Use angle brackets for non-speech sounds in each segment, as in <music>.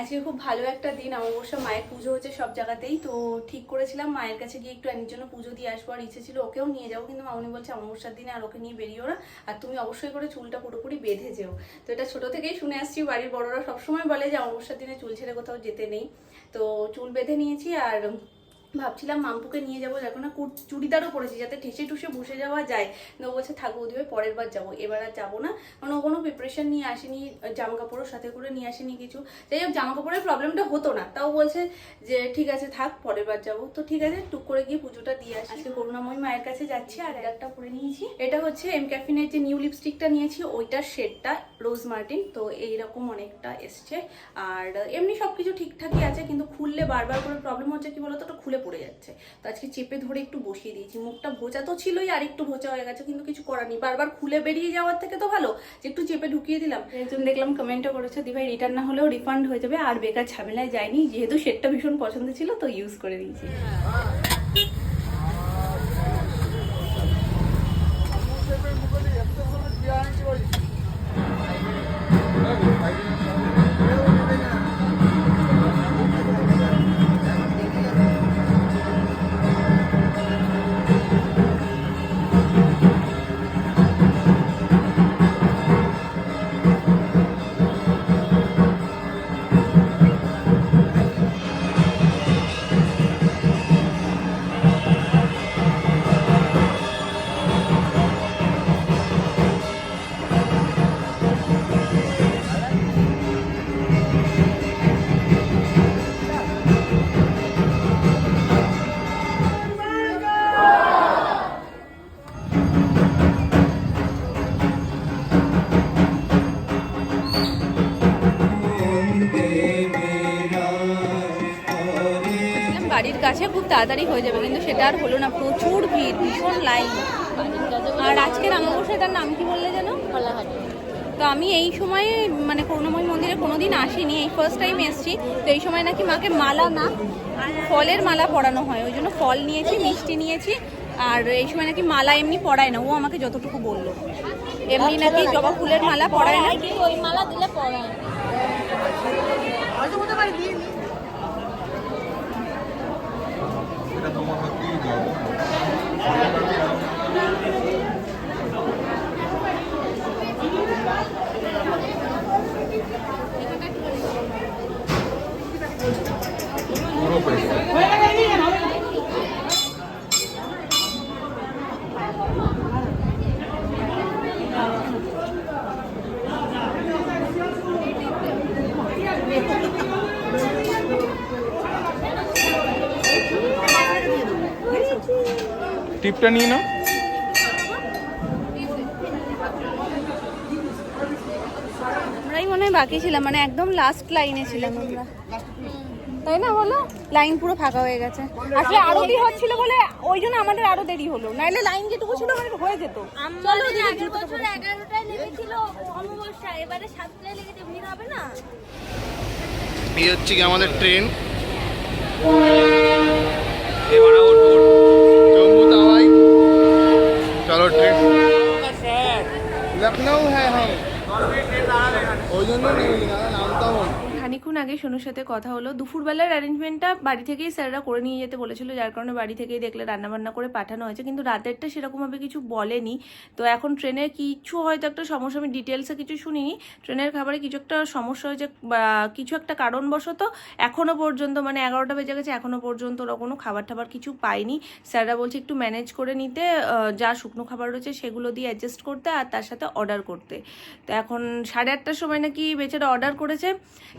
আজকে খুব ভালো একটা দিন অবশ্য মায়ের পুজো হচ্ছে সব জায়গাতেই। তো ঠিক করেছিলাম, মায়ের কাছে গিয়ে একটু আনির জন্য পুজো দিয়ে আসব আর ইচ্ছে ছিল, ওকেও নিয়ে যাব, কিন্তু মামনি বলছে অমাবস্যার দিনে আর ওকে নিয়ে বেরিয়েও না। আর তুমি অবশ্যই করে চুলটা পুরোপুরি বেঁধে যেও। তো এটা ছোট থেকেই শুনে আসছি, বাড়ির বড়রা সবসময় বলে যে অমাবস্যার দিনে চুল ছেড়ে কোথাও যেতে নেই। তো চুল বেঁধে নিয়েছি আর ভাবছিলাম মাম্পুকে নিয়ে যাব এখন না চুড়িদারও পরেছি যাতে ঠেসে টুসে বসে যাওয়া যায়। তো ও বলছে থাকব দিবে পরের বার যাব। এবার আর যাব না কারণ ও কোনো প্রিপারেশন নিয়ে আসেনি জামা কাপড়ও সাথে করে নিয়ে আসেনি কিছু। যাই হোক জামা কাপড়ের প্রবলেমটা হতো না। তাও বলছে যে ঠিক আছে থাক পরের বার যাব। তো ঠিক আছে টুক করে গিয়ে পুজোটা দিয়ে আসি। আজকে করুণাময়ী মায়ের কাছে যাচ্ছি আর একটা পরে নিয়েছি। এটা হচ্ছে এম ক্যাফিনের যে নিউ লিপস্টিকটা নিয়েছি ওইটার শেডটা রোজ মার্টিন তো এইরকম অনেকটা এসছে। আর এমনি সব কিছু ঠিকঠাকই আছে কিন্তু খুললে বারবার করে প্রবলেম হচ্ছে কি বলতো? ওটা খুলে পড়ে যাচ্ছে। তো আজকে চেপে ধরে একটু বসিয়ে দিয়েছি। মুখটা ভোজা তো ছিলই আর একটু ভোজা হয়ে গেছে কিন্তু কিছু করার নেই। বারবার খুলে বেরিয়ে যাওয়ার থেকে তো ভালো যে একটু চেপে ঢুকিয়ে দিলাম। একজন দেখলাম কমেন্টও করেছে দিভাই রিটার্ন না হলেও রিফান্ড হয়ে যাবে আর বেকার ঝামেলায় যায়নি যেহেতু সেটটা ভীষণ পছন্দ ছিল তো ইউজ করে দিয়েছি। তাড়াতাড়ি হয়ে যাবে, কিন্তু সেটা আর হলো না, প্রচুর ভিড়, ভীষণ লাইন আর আজকের অমাবস্যাটার নাম কি বললে যেন? তো আমি এই সময়ে মানে করুণাময় মন্দিরে কোনোদিন আসিনি, এই ফার্স্ট টাইম এসছি, তো এই সময় নাকি মাকে মালা না, ফলের মালা পরানো হয়, ওই জন্য ফল নিয়েছি, মিষ্টি নিয়েছি, আর এই সময় নাকি মালা এমনি পড়ায় না, ও আমাকে যতটুকু বলল। এমনি নাকি জবা ফুলের মালা পড়ায় না। ওই মালা দিলে পড়ায় ডিপটা নিয়ে নাও। মনে হয় বাকি ছিলাম মানে একদম লাস্ট লাইনে ছিলাম আমরা। তাই না বলো? লাইন পুরো ফাঁকা হয়ে গেছে। আসলে আরতি হচ্ছিল বলে ওই জন্য আমাদের আরও দেরি হলো। নাইলে লাইন যেটুকু ছিল আমাদের হয়ে যেত। চলো আগের বছর এগারোটায় লেগেছিল অমাবস্যা এবারে হবে না? এই হচ্ছে কি আমাদের ট্রেন चलो ट्रिप लखनऊ है हम। ओजनू तो नहीं नामता तो हूँ খানিক্ষণ আগে সোনুর সাথে কথা হলো। দুপুরবেলার অ্যারেঞ্জমেন্টটা বাড়ি থেকেই স্যাররা করে নিয়ে যেতে বলেছিল, যার কারণে বাড়ি থেকেই দেখলে রান্নাবান্না করে পাঠানো হয়েছে। কিন্তু রাতেরটা সেরকমভাবে কিছু বলেনি। তো এখন ট্রেনের কিছু হয়তো একটা সমস্যা, আমি ডিটেলসে কিছু শুনিনি। ট্রেনের খাবারে কিছু একটা সমস্যা হয়েছে কিছু একটা কারণবশত এখনও পর্যন্ত মানে এগারোটা বেজে গেছে এখনও পর্যন্ত ওরা কোনো খাবার টাবার কিছু পায়নি। স্যাররা বলছে একটু ম্যানেজ করে নিতে যা শুকনো খাবার রয়েছে সেগুলো দিয়ে অ্যাডজাস্ট করতে আর তার সাথে অর্ডার করতে। তো এখন সাড়ে আটটার সময় নাকি বেচারা অর্ডার করেছে,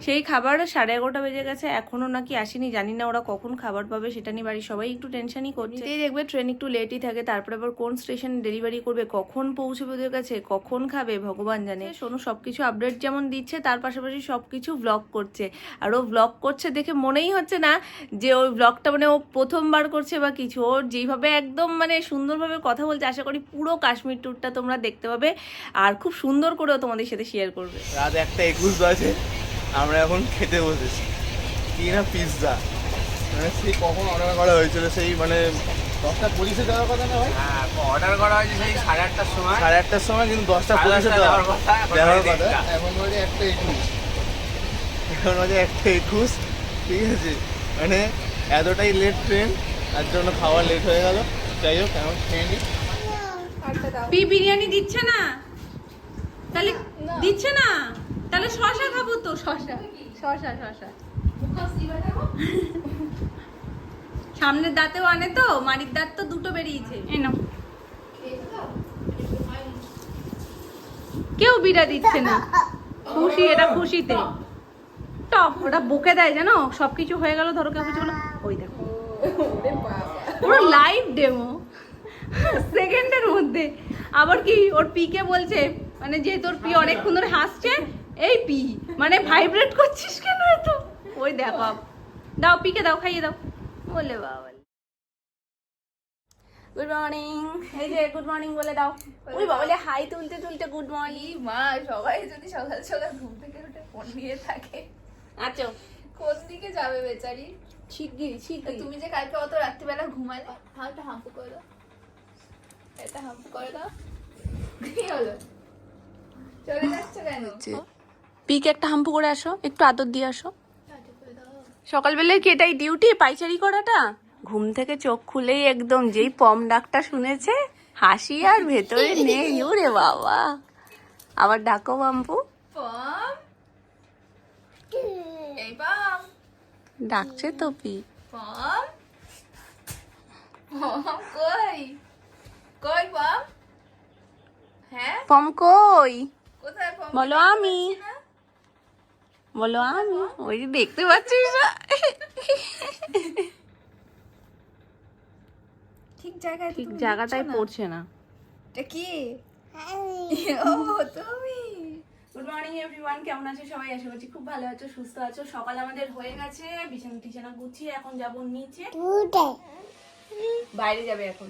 সেই খাবার সাড়ে এগারোটা বেজে গেছে এখনও নাকি আসেনি জানি না ওরা কখন খাবার পাবে সেটা নিয়ে বাড়ির সবাই একটু টেনশনই করছে। এই দেখবে ট্রেন একটু লেটই থাকে তারপরে আবার কোন স্টেশন ডেলিভারি করবে কখন পৌঁছবে ওদের কাছে কখন খাবে ভগবান জানে। সোনু সবকিছু আপডেট যেমন দিচ্ছে তার পাশাপাশি সবকিছু ব্লগ করছে। আর ও ব্লগ করছে দেখে মনেই হচ্ছে না যে ওই ব্লগটা মানে ও প্রথমবার করছে বা কিছু। ওর যেইভাবে একদম মানে সুন্দরভাবে কথা বলছে আশা করি পুরো কাশ্মীর ট্যুরটা তোমরা দেখতে পাবে। আর খুব সুন্দর করেও তোমাদের সাথে শেয়ার করবে। রাত একটা একুশ বাজে। আমরা এখন খেতে বসেছি। কি না পিৎজা মানে সেই কখন অর্ডার করা হয়েছিল সেই মানে দশটা পুলিশে যাওয়ার কথা না ভাই? হ্যাঁ অর্ডার করা হয়েছে সেই সাড়ে আটটার সময়। সাড়ে আটটার সময় কিন্তু দশটা পুলিশে যাওয়ার কথা, এখন যাওয়ার বাজে কথা। এখন বাজে একটা একুশ। এখন বাজে একটা একুশ ঠিক আছে? মানে এতটাই লেট ট্রেন তার জন্য খাওয়া লেট হয়ে গেল। যাই হোক এখন খেয়ে নিই পি বিরিয়ানি দিচ্ছে না? তাহলে দিচ্ছে না? তাহলে শশা খাব তো, শশা। শশা শশা। সামনের দাঁতেও আনে তো মারির দাঁত তো দুটো বেরিয়েছে। এই নাও। কেউ বিড়া দিচ্ছে না। খুশি, এটা খুশিতে। টপ, ওটা বকে দেয়, জানো? সবকিছু হয়ে গেল, ধরো কেউ কিছু ওই দেখো। পুরো লাইভ ডেমো সেকেন্ডের মধ্যে। আবার কি, ওর পিকে বলছে মানে যে তোর পি অনেকক্ষণ ধরে হাসছে এই পি মানে ভাইব্রেট করছিস কেন এত? ওই দেখো দাও পিকে দাও খাইয়ে দাও। বলে বাবা গুড মর্নিং এই যে গুড মর্নিং বলে দাও। ওই বাবা বলে হাই তুলতে তুলতে গুড মর্নিং মা সবাই যদি সকাল সকাল ঘুম থেকে উঠে ফোন নিয়ে থাকে। আচ্ছা। কোন দিকে যাবে বেচারি? শিগগিরি শিগগিরি তুমি যে কালকে অত রাত্রিবেলা ঘুমালে হাতটা হাম্পু করে দাও। এটা হাম্পু করে দাও। কি হলো? চলে যাচ্ছে কেন? পিকে একটা হাম্পু করে আসো একটু আদর দিয়ে আসো। সকালবেলায় কি এটাই ডিউটি পাইচারি করাটা? ঘুম থেকে চোখ খুলেই একদম যেই পম ডাকটা শুনেছে হাসি আর ভেতরে নেই। ওরে বাবা। আবার ডাকো বাম্পু। পম। ডাকছে তো পি। পম। কই? কই পম? হ্যাঁ? পম কই? বলো আমি বলো আমি ওই যে দেখতে পাচ্ছিস ঠিক জায়গায় ঠিক না। পড়ছে না। এটা কি? ও তুমি। গুড মর্নিং এভরিওয়ান কেমন আছো সবাই? আশা করছি খুব ভালো আছো সুস্থ আছো। সকাল আমাদের হয়ে গেছে। বিছানা টিছানা গুছিয়ে এখন যাব নিচে। বাইরে যাবে এখন।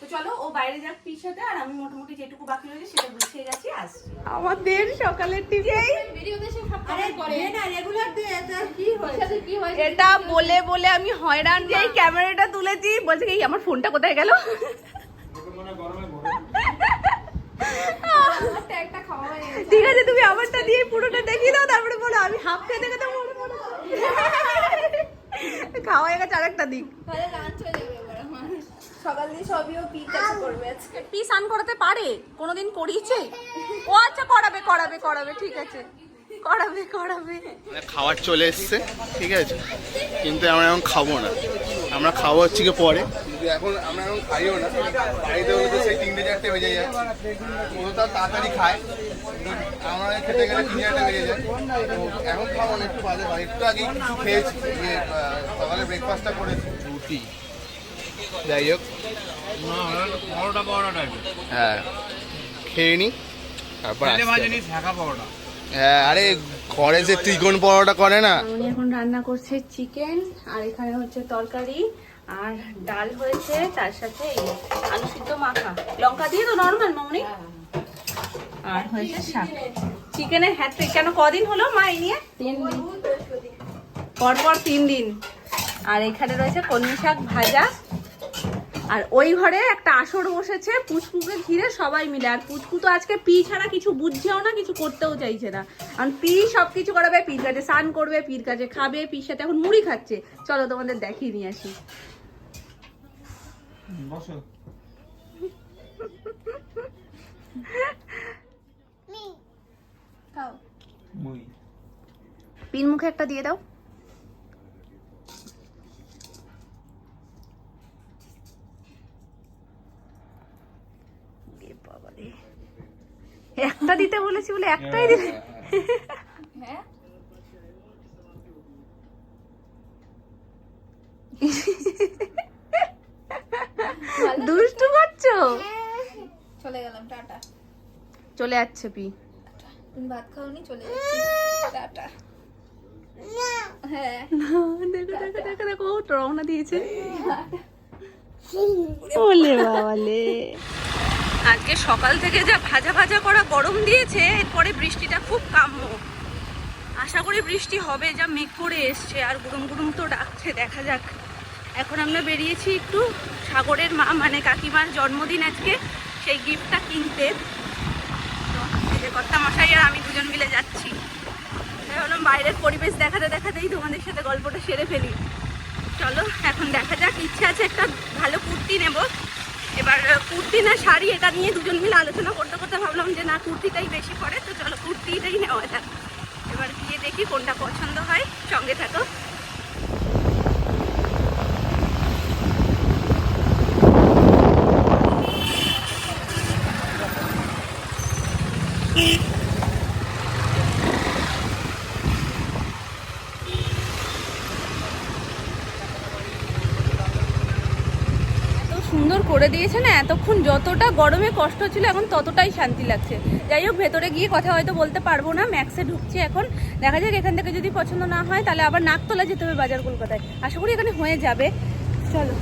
তো চলো ও বাইরে যাক সাথে আর আমি মোটামুটি যেটুকু বাকি রয়েছে সেটা গুছিয়ে গেছি আসছি। আমাদের সকালের টিফিন। ভিডিওতে সে সব আরে করে দে না রেগুলার দে এটা কি হয়েছে সাথে কি হয়েছে এটা বলে বলে আমি হয়রান যে এই ক্যামেরাটা তুলেছি। বলছে কি আমার ফোনটা কোথায় গেল? হয়ে ঠিক আছে তুমি আমারটা দিয়ে পুরোটা দেখিয়ে দাও তারপরে বলো আমি হাফ খেয়ে দেখে মরে খাওয়া হয়ে গেছে আরেকটা দিক। তাহলে লাঞ্চ হয়ে যাবে এবার আমার। সকাল দিয়ে সবই ও পি কাছে করবে আজকে। পি স্নান করাতে পারে কোনোদিন করিয়েছে? ও আচ্ছা করাবে করাবে করাবে ঠিক আছে। করাবে করাবে। মানে খাবার চলে এসছে ঠিক আছে? কিন্তু আমরা এখন খাব না। আমরা খাব হচ্ছে কি পরে। কিন্তু এখন আমরা এখন খাইও না। বাড়িতে হলে তো সেই তিনটে চারটে বেজে যায়। ও তো তাড়াতাড়ি খায়। আমরা খেতে গেলে তিন চারটে বেজে যায়। এখন খাব না একটু বাজে হয় একটু আগেই কিছু খেয়েছি। যে সকালে ব্রেকফাস্টটা করেছি। রুটি। যাই হোক। হ্যাঁ। খেয়ে নিই তারপর তেলে হ্যাঁ আরে ঘরে যে ত্রিকোণ পরোটা করে না। উনি এখন রান্না করছে চিকেন আর এখানে হচ্ছে তরকারি আর ডাল হয়েছে তার সাথে আলু সিদ্ধ মাখা। লঙ্কা দিয়ে তো নর্মাল মামনি? আর হয়েছে শাক। চিকেনের হ্যাট্রিক কেন কদিন হলো মা এই নিয়ে? তিন দিন। পরপর তিন দিন। আর এখানে রয়েছে কলমি শাক ভাজা। আর ওই ঘরে একটা আসর বসেছে পুচকুকে ঘিরে সবাই মিলে। আর পুচকু তো আজকে পি ছাড়া কিছু বুঝছেও না কিছু করতেও চাইছে না। কারণ পি সব কিছু করাবে পির কাছে স্নান করবে পির কাছে খাবে পির সাথে এখন মুড়ি খাচ্ছে। চলো তোমাদের দেখিয়ে নিয়ে আসি। বসো। খাও। মুখে একটা দিয়ে দাও এ বাবা রে। একটা বলেছি বলে একটাই দিলে। হ্যাঁ? দুষ্টু করছ? চলে গেলাম টাটা। চলে যাচ্ছে পি। তুমি ভাত খাওনি চলে যাচ্ছি। টাটা। হ্যাঁ। দেখো দেখো দেখো দেখো রওনা দিয়েছে। ওলে বাবালে। আজকে সকাল থেকে যা ভাজা ভাজা করা গরম দিয়েছে, এরপরে বৃষ্টিটা খুব কাম্য। আশা করি বৃষ্টি হবে, যা মেঘ করে এসছে, আর গুরুম গুরুম তো ডাকছে, দেখা যাক। এখন আমরা বেরিয়েছি একটু সাগরের মা মানে কাকিমার জন্মদিন আজকে, সেই গিফটটা কিনতে। কর্তা মশাই আর আমি দুজন মিলে যাচ্ছি। ভাবলাম বাইরের পরিবেশ দেখাতে দেখাতেই তোমাদের সাথে গল্পটা সেরে ফেলি। চলো, এখন দেখা যাক, ইচ্ছে আছে একটা ভালো কুর্তি নেব। এবার কুর্তি না, শাড়ি, এটা নিয়ে দুজন মিলে আলোচনা করতে করতে ভাবলাম যে না, কুর্তিটাই বেশি পড়ে তো চলো কুর্তিটাই নেওয়া যাক। এবার গিয়ে দেখি কোনটা পছন্দ হয়। সঙ্গে থাকো। সুন্দর করে দিয়েছে না, এতক্ষণ যতটা গরমে কষ্ট ছিল এখন ততটাই শান্তি লাগছে। যাই হোক, ভেতরে গিয়ে কথা হয়তো বলতে পারব না, ম্যাক্সে ঢুকছি এখন। দেখা যাক, এখান থেকে যদি পছন্দ না হয়, তাহলে আবার নাকতলা যেতে হবে বাজার কলকাতায়। আশা করি এখানে হয়ে যাবে। চলো।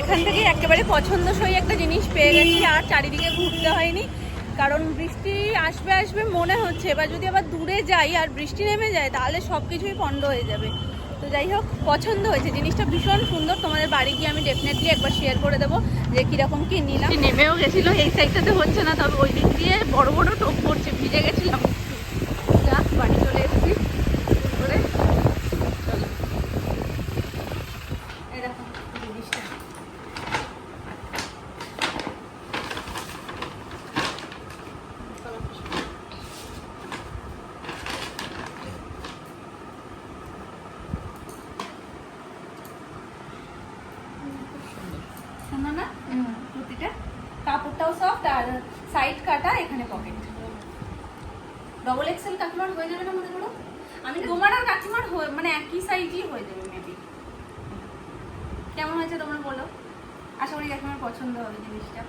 এখান থেকে একেবারে পছন্দসই একটা জিনিস পেয়ে গেছি, আর চারিদিকে ঘুরতে হয়নি। কারণ বৃষ্টি আসবে আসবে মনে হচ্ছে। এবার যদি আবার দূরে যাই আর বৃষ্টি নেমে যায়, তাহলে সব কিছুই পণ্ড হয়ে যাবে। তো যাই হোক, পছন্দ হয়েছে। জিনিসটা ভীষণ সুন্দর। তোমাদের বাড়ি গিয়ে আমি ডেফিনেটলি একবার শেয়ার করে দেবো যে কীরকম কী নিলাম। নেমেও গেছিল, এই সাইডটাতে হচ্ছে না, তবে ওই দিক দিয়ে বড় বড় টোপ পড়ছে, ভিজে গেছিলাম। বাড়ি চলে এসেছি করে চলো এই দেখো জিনিসটা সুন্দর না কুর্তিটা। কাপড়টাও সফট আর সাইড কাটা এখানে পকেট ডবল এক্সেল কাকিমার হয়ে যাবে না মনে করো? আমি তোমার আর কাকিমার মানে একই সাইজই হয়ে যাবে মেবি কেমন হয়েছে তোমরা বলো? আশা করি কাকিমার পছন্দ হবে জিনিসটা।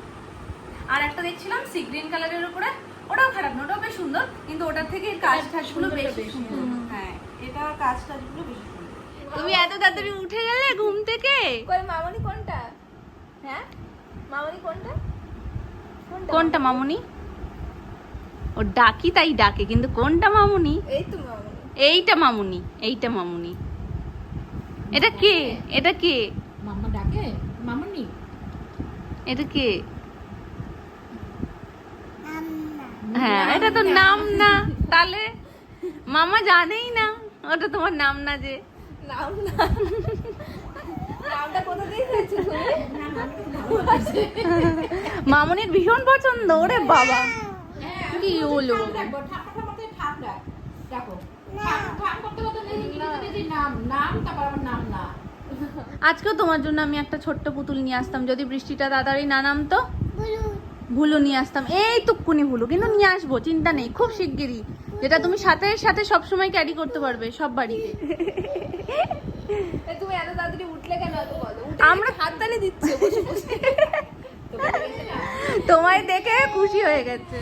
আর একটা দেখছিলাম সি গ্রিন কালারের উপরে। ওটাও খারাপ না ওটাও বেশ সুন্দর কিন্তু ওটার থেকে কাজ টাজগুলো বেশি সুন্দর। হ্যাঁ এটা কাজ টাজগুলো বেশি তুমি এত তাড়াতাড়ি উঠে গেলে ঘুম থেকে? কই মামনি কোনটা? হ্যাঁ? মামনি কোনটা? কোনটা মামুনি? ও ডাকি তাই ডাকে কিন্তু কোনটা মামুনি? এই তো মামনি। এইটা মামুনি এইটা মামুনি। এটা কে? এটা কে? মাম্মা ডাকে? মামনি? এটা কে? হ্যাঁ এটা তো নাম না। তাহলে মামা জানেই না ওটা তোমার নাম না যে। নাম না নামটা কোথা দিয়ে হয়েছে মামুনির ভীষণ পছন্দ ওরে বাবা। কি হলো না। আজকেও তোমার জন্য আমি একটা ছোট্ট পুতুল নিয়ে আসতাম যদি বৃষ্টিটা তাড়াতাড়ি না নামতো। ভুলু। নিয়ে আসতাম। এই টুকুনি ভুলু কিন্তু নিয়ে আসব চিন্তা নেই খুব শিগগিরই। যেটা তুমি সাথে সাথে সব সময় ক্যারি করতে পারবে সব বাড়িতে। তুমি এত তাড়াতাড়ি উঠলে কেন? আমরা হাত তালি দিচ্ছে বসে বসে। <laughs> তোমায় দেখে খুশি হয়ে গেছে।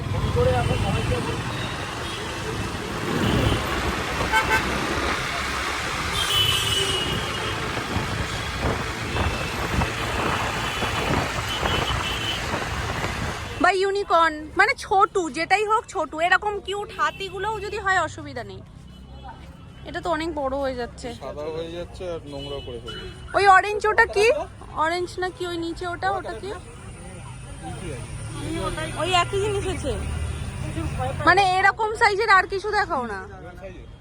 বা ইউনিকর্ন মানে ছোটু যেটাই হোক ছোটু এরকম কিউট হাতিগুলোও যদি হয় অসুবিধা নেই। এটা তো অনেক বড় হয়ে যাচ্ছে। সাদা হয়ে যাচ্ছে আর নোংরা করে ফেলবে ওই অরেঞ্জ ওটা কি? অরেঞ্জ না কি ওই নিচে ওটা? ওটা কি? ওই একই জিনিস আছে মানে এরকম সাইজের আর কিছু দেখাও না।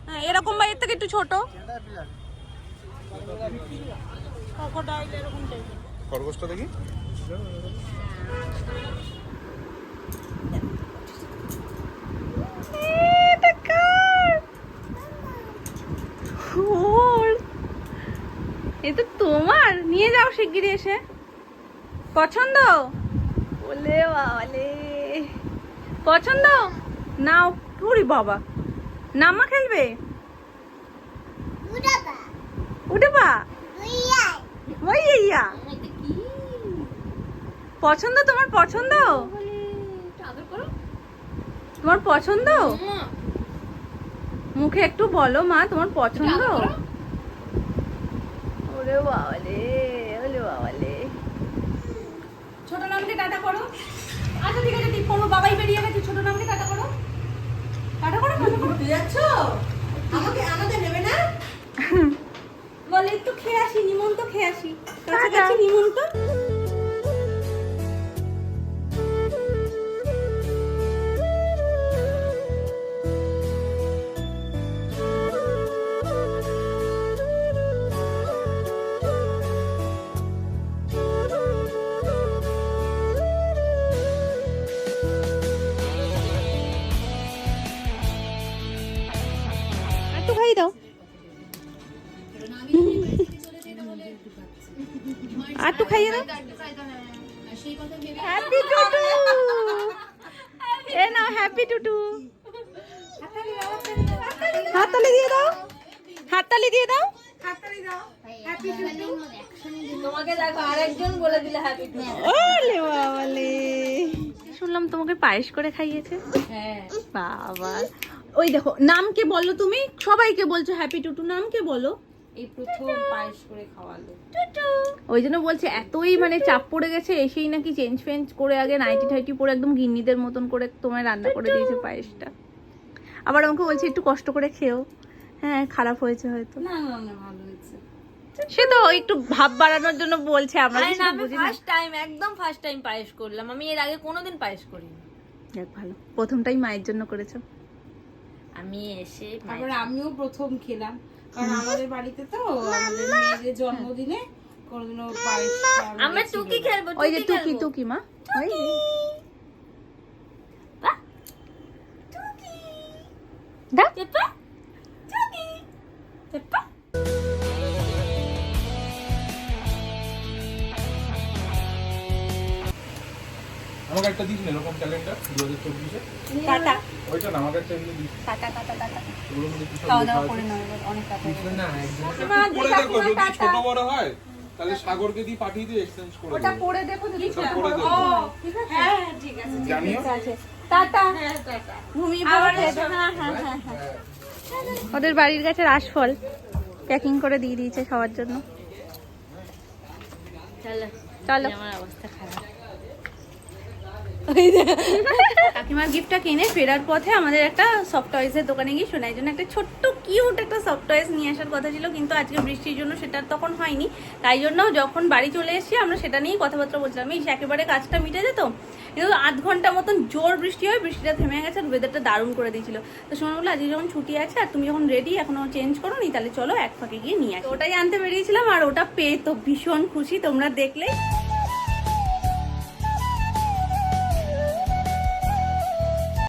হ্যাঁ এরকম বা এর থেকে একটু ছোট। খরগোশটা দেখি এটা কার ওর এ তো তোমার? নিয়ে যাও শিগগিরই এসে। পছন্দ? বলে বাবালে। পছন্দ? নাও পুরি বাবা। নামা খেলবে? উঠে পা ওই ইয়া পছন্দ তোমার পছন্দ? তোমার পছন্দ? মুখে একটু বলো মা তোমার পছন্দ? ওরে বাবালে ওরে বাবালে। ছোট নামকে টাটা করো। আচ্ছা ঠিক আছে ঠিক করব বাবাই বেরিয়ে গেছে ছোট নামকে টাটা করো। টাটা করো টাটা করো। যাচ্ছ? আমাকে আমাদের নেবে না? বলে একটু খেয়ে আসি নিমন্ত খেয়ে আসি। কাছাকাছি নিমন্ত হাততালি দিয়ে দাও। হাততালি দিয়ে দাও। তোমাকে দেখো আরেকজন বলে দিলে হ্যাপি টু ওলে বাবালে। শুনলাম তোমাকে পায়েস করে খাইয়েছে। হ্যাঁ। বাবা। ওই দেখো নামকে বলো তুমি। সবাইকে বলছো হ্যাপি টুটু বলো। এই প্রথম পায়েস করে খাওয়ালো। ওই জন্য বলছে এতই মানে চাপ পড়ে গেছে এসেই নাকি চেঞ্জ ফেঞ্জ করে আগে নাইটি টাইটি পরে একদম গিন্নিদের মতন করে তোমায় রান্না করে দিয়েছে পায়েসটা। আবার আমাকে বলছে একটু কষ্ট করে খেও। হ্যাঁ খারাপ হয়েছে হয়তো। না না না ভালো হয়েছে। সে তো একটু ভাব বাড়ানোর জন্য বলছে আমরা আমি ফার্স্ট টাইম একদম ফার্স্ট টাইম পায়েস করলাম। আমি এর আগে কোনোদিন পায়েস করিনি। যাক ভালো। প্রথমটাই মায়ের জন্য করেছ। আমি এসে তারপরে আমিও প্রথম খেলাম। কারণ আমাদের বাড়িতে তো আমাদের মেয়েদের জন্মদিনে কোনোদিনও পায়েস আমরা টুকি খেলব ওই যে টুকি টুকি মা। ওই চেপা টুকি আমাকে একটা দিস না এরকম ক্যালেন্ডার দু হাজার চব্বিশে। টাটা। ওইটা না আমাকে একটা এমনি দিস। Tata tata tata. ওগুলো মধ্যে খাওয়া দাওয়া করে নাও অনেক টাকা না করে দেখো যদি ছোট বড় হয় তাহলে সাগরকে দিয়ে পাঠিয়ে দিয়ে এক্সচেঞ্জ করে ওটা পরে দেখো যদি সব করে দেবো হ্যাঁ। জানিও? টাটা। ঘুমিয়ে হ্যাঁ হ্যাঁ হ্যাঁ হ্যাঁ। ওদের বাড়ির কাছে রাসফল। প্যাকিং করে দিয়ে দিয়েছে সবার জন্য। চলো। কাকিমার গিফটটা কিনে ফেরার পথে আমাদের একটা সফট টয়েসের দোকানে গিয়ে শোনার জন্য একটা ছোট্ট কিউট একটা সফট টয়েস নিয়ে আসার কথা ছিল কিন্তু আজকে বৃষ্টির জন্য সেটা তখন হয়নি। তাই জন্য যখন বাড়ি চলে এসেছি আমরা সেটা নিয়েই কথাবার্তা বলছিলাম। এই একেবারে কাজটা মিটে যেত। কিন্তু আধ ঘণ্টা মতন জোর বৃষ্টি হয়, বৃষ্টিটা থেমে গেছে আর ওয়েদারটা দারুণ করে দিয়েছিল। তো সময় বলল, আজকে যখন ছুটি আছে আর তুমি যখন রেডি এখনও চেঞ্জ করো নি তাহলে চলো এক ফাঁকে গিয়ে নিয়ে আসো। ওটাই আনতে বেরিয়েছিলাম আর ওটা পেয়ে তো ভীষণ খুশি, তোমরা দেখলেই